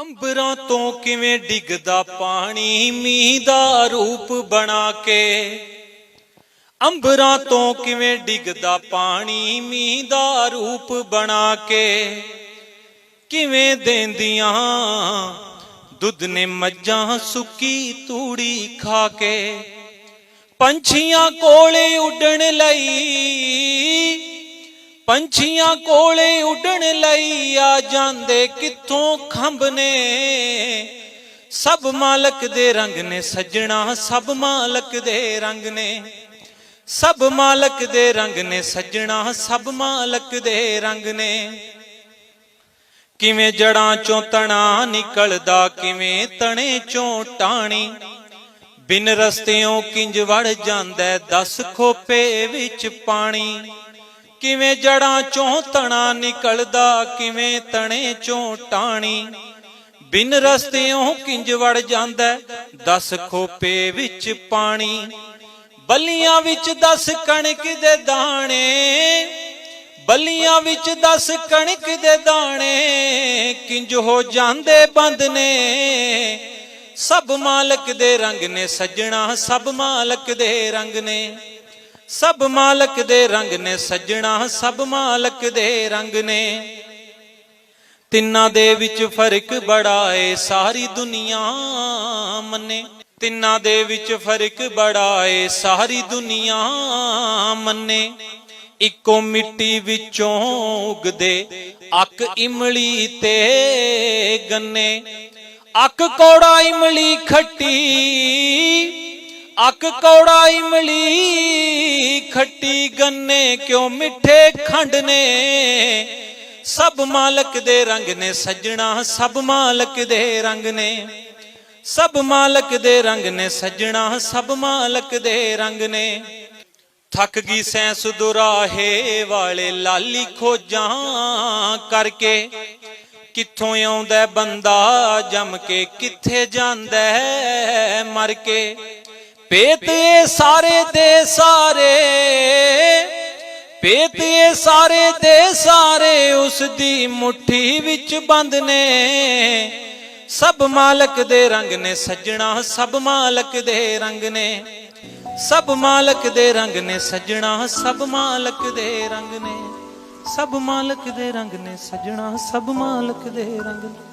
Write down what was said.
ਅੰਬਰਾਂ ਤੋਂ ਕਿਵੇਂ ਡਿੱਗਦਾ ਪਾਣੀ, ਮੀਂਹ ਦਾ ਰੂਪ ਬਣਾ ਕੇ। ਅੰਬਰਾਂ ਤੋਂ ਕਿਵੇਂ ਡਿੱਗਦਾ ਪਾਣੀ, ਮੀਂਹ ਦਾ ਰੂਪ ਬਣਾ ਕੇ। ਕਿਵੇਂ ਦੇਂਦੀਆਂ ਦੁੱਧ ਨੇ ਮੱਝਾਂ ਸੁੱਕੀ ਤੂੜੀ ਖਾ ਕੇ। ਪੰਛੀਆਂ ਕੋਲੇ ਉੱਡਣ ਲਈ ਪੰਛੀਆਂ ਕੋਲੇ ਉੱਡਣ ਲਈ ਆ ਜਾਂਦੇ ਕਿੱਥੋਂ ਖੰਭ ਨੇ? ਸਭ ਮਾਲਕ ਦੇ ਰੰਗ ਨੇ, ਸੱਜਣਾ ਸਭ ਮਾਲਕ ਦੇ ਰੰਗ ਨੇ। ਸਭ ਮਾਲਕ ਦੇ ਰੰਗ ਨੇ, ਸੱਜਣਾ ਸਭ ਮਾਲਕ ਦੇ ਰੰਗ ਨੇ। ਕਿਵੇਂ ਜੜਾਂ ਚੋਂ ਤਣਾ ਨਿਕਲਦਾ, ਕਿਵੇਂ ਤਣੇ ਚੋਂ ਟਾਣੀ। ਬਿਨ ਰਸਤਿਓਂ ਕਿੰਜ ਵੜ ਜਾਂਦਾ, ਦਸ ਖੋਪੇ ਵਿੱਚ ਪਾਣੀ। ਕਿਵੇਂ ਜੜਾਂ ਚੋਂ ਤਣਾ ਨਿਕਲਦਾ, ਕਿਵੇਂ ਤਣੇ ਚੋਂ ਟਾਣੀ। ਬਿਨ ਰਸਤਿਓਂ ਕਿੰਜ ਵੜ ਜਾਂਦਾ, ਦਸ ਖੋਪੇ ਵਿੱਚ ਪਾਣੀ। ਬੱਲੀਆਂ ਵਿੱਚ ਦਸ ਕਣਕ ਦੇ ਦਾਣੇ। ਬੱਲੀਆਂ ਵਿੱਚ ਦਸ ਕਣਕ ਦੇ ਦਾਣੇ, ਕਿੰਜ ਹੋ ਜਾਂਦੇ ਬੰਦ ਨੇ ਸਭ ਮਾਲਕ ਦੇ ਰੰਗ ਨੇ ਸੱਜਣਾ, ਸਭ ਮਾਲਕ ਦੇ ਰੰਗ ਨੇ। ਸਭ ਮਾਲਕ ਦੇ ਰੰਗ ਨੇ ਸੱਜਣਾ, ਸਭ ਮਾਲਕ ਦੇ ਰੰਗ ਨੇ। ਤਿੰਨਾਂ ਦੇ ਵਿੱਚ ਫ਼ਰਕ ਬੜਾ ਏ, ਸਾਰੀ ਦੁਨੀਆ ਮੰਨੇ। ਤਿੰਨਾਂ ਦੇ ਵਿੱਚ ਫ਼ਰਕ ਬੜਾ ਏ, ਸਾਰੀ ਦੁਨੀਆ ਮੰਨੇ। ਇੱਕੋ ਮਿੱਟੀ ਵਿੱਚੋਂ ਉਗਦੇ, ਅੱਕ ਇਮਲੀ ਤੇ ਗੰਨੇ। ਅੱਕ ਕੌੜਾ ਇਮਲੀ ਖੱਟੀ ਅੱਕ ਕੌੜਾ ਇਮਲੀ, ਖੱਟੀ ਗੰਨੇ ਕਿਉਂ ਮਿੱਠੇ ਖੰਡ ਨੇ? ਸਭ ਮਾਲਕ ਦੇ ਰੰਗ ਨੇ ਸੱਜਣਾ, ਸਭ ਮਾਲਕ ਦੇ ਰੰਗ ਨੇ। ਸਭ ਮਾਲਕ ਦੇ ਰੰਗ ਨੇ ਸੱਜਣਾ, ਸਭ ਮਾਲਕ ਦੇ ਰੰਗ ਨੇ। ਥੱਕ ਗਈ ਸੈਂਸ ਦੁਰਾਹੇ ਵਾਲੇ ਲਾਲੀ ਖੋਜਾਂ ਕਰਕੇ। ਕਿੱਥੋਂ ਆਉਂਦਾ ਬੰਦਾ ਜੰਮ ਕੇ, ਕਿੱਥੇ ਜਾਂਦਾ ਮਰ ਕੇ? ਪੇਤ ਸਾਰੇ ਦੇ ਸਾਰੇ, ਪੇਤ ਸਾਰੇ ਦੇ ਸਾਰੇ, ਉਸ ਦੀ ਮੁਠੀ ਵਿੱਚ ਬੰਦ ਨੇ। ਸਭ ਮਾਲਕ ਦੇ ਰੰਗ ਨੇ ਸੱਜਣਾ, ਸਭ ਮਾਲਕ ਦੇ ਰੰਗ ਨੇ। ਸਭ ਮਾਲਕ ਦੇ ਰੰਗ ਨੇ ਸੱਜਣਾ, ਸਭ ਮਾਲਕ ਦੇ ਰੰਗ ਨੇ। ਸਭ ਮਾਲਕ ਦੇ ਰੰਗ ਨੇ ਸੱਜਣਾ, ਸਭ ਮਾਲਕ ਦੇ ਰੰਗ ਨੇ।